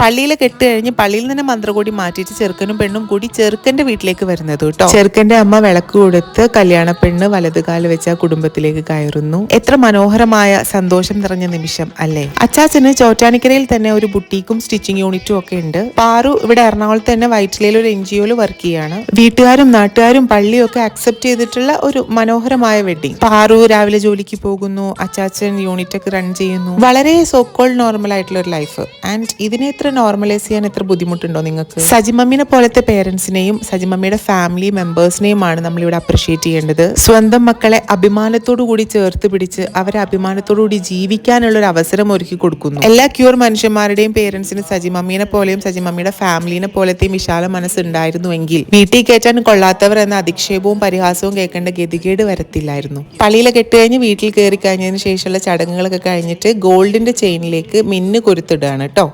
പള്ളിയിൽ കെട്ട് കഴിഞ്ഞ് പള്ളിയിൽ നിന്ന് മന്ത്രകോടി മാറ്റിയിട്ട് ചെറുക്കനും പെണ്ണും കൂടി ചെറുക്കന്റെ വീട്ടിലേക്ക് വരുന്നത് കേട്ടോ. ചെറുക്കന്റെ അമ്മ വിളക്ക് കൊടുത്ത് കല്യാണ പെണ്ണ് വലതുകാൽ വെച്ച് ആ കുടുംബത്തിലേക്ക് കയറുന്നു. എത്ര മനോഹരമായ സന്തോഷം നിറഞ്ഞ നിമിഷം അല്ലേ? അച്ചാച്ചന് ചോറ്റാനിക്കരയിൽ തന്നെ ഒരു ബുട്ടീക്കും സ്റ്റിച്ചിങ് യൂണിറ്റും ഒക്കെ ഉണ്ട്. പാറു ഇവിടെ എറണാകുളത്ത് തന്നെ വൈറ്റിലയിൽ ഒരു എൻ ജി ഒയിൽ വർക്ക് ചെയ്യാണ്. വീട്ടുകാരും നാട്ടുകാരും പള്ളിയും ഒക്കെ അക്സെപ്റ്റ് ചെയ്തിട്ടുള്ള ഒരു മനോഹരമായ വെഡിങ് പാറു രാവിലെ ജോലിക്ക് പോകുന്നു. അച്ചാച്ചൻ യൂണിറ്റ് ഒക്കെ റൺ ചെയ്യുന്നു. വളരെ സോക്കോൾ നോർമൽ ആയിട്ടുള്ള ഒരു ലൈഫ് ആൻഡ് ഇതിനെ നോർമലൈസ് ചെയ്യാൻ എത്ര ബുദ്ധിമുട്ടുണ്ടോ നിങ്ങൾക്ക്? സജിമമ്മിനെ പോലത്തെ പേരൻസിനെയും സജിമമ്മിയുടെ ഫാമിലി മെമ്പേഴ്സിനെയുമാണ് നമ്മളിവിടെ അപ്രിഷിയേറ്റ് ചെയ്യേണ്ടത്. സ്വന്തം മക്കളെ അഭിമാനത്തോടു കൂടി ചേർത്ത് പിടിച്ച് അവരെ അഭിമാനത്തോടു കൂടി ജീവിക്കാനുള്ള ഒരു അവസരം ഒരുക്കി കൊടുക്കുന്നു. എല്ലാ ക്യൂർ മനുഷ്യന്മാരുടെയും പേരൻസിന് സജിമമ്മീനെ പോലെയും സജിമമ്മിയുടെ ഫാമിലിനെ പോലത്തെയും വിശാല മനസ്സുണ്ടായിരുന്നുവെങ്കിൽ വീട്ടിൽ കയറ്റാൻ കൊള്ളാത്തവർ എന്ന അധിക്ഷേപവും പരിഹാസവും കേൾക്കേണ്ട ഗതികേട് വരത്തില്ലായിരുന്നു. പള്ളിയിലെ കെട്ടുകഴിഞ്ഞ് വീട്ടിൽ കയറി കഴിഞ്ഞതിന് ശേഷമുള്ള ചടങ്ങുകളൊക്കെ കഴിഞ്ഞിട്ട് ഗോൾഡിന്റെ ചെയിനിലേക്ക് മിന്ന് കൊരുത്തിടുകയാണ് കേട്ടോ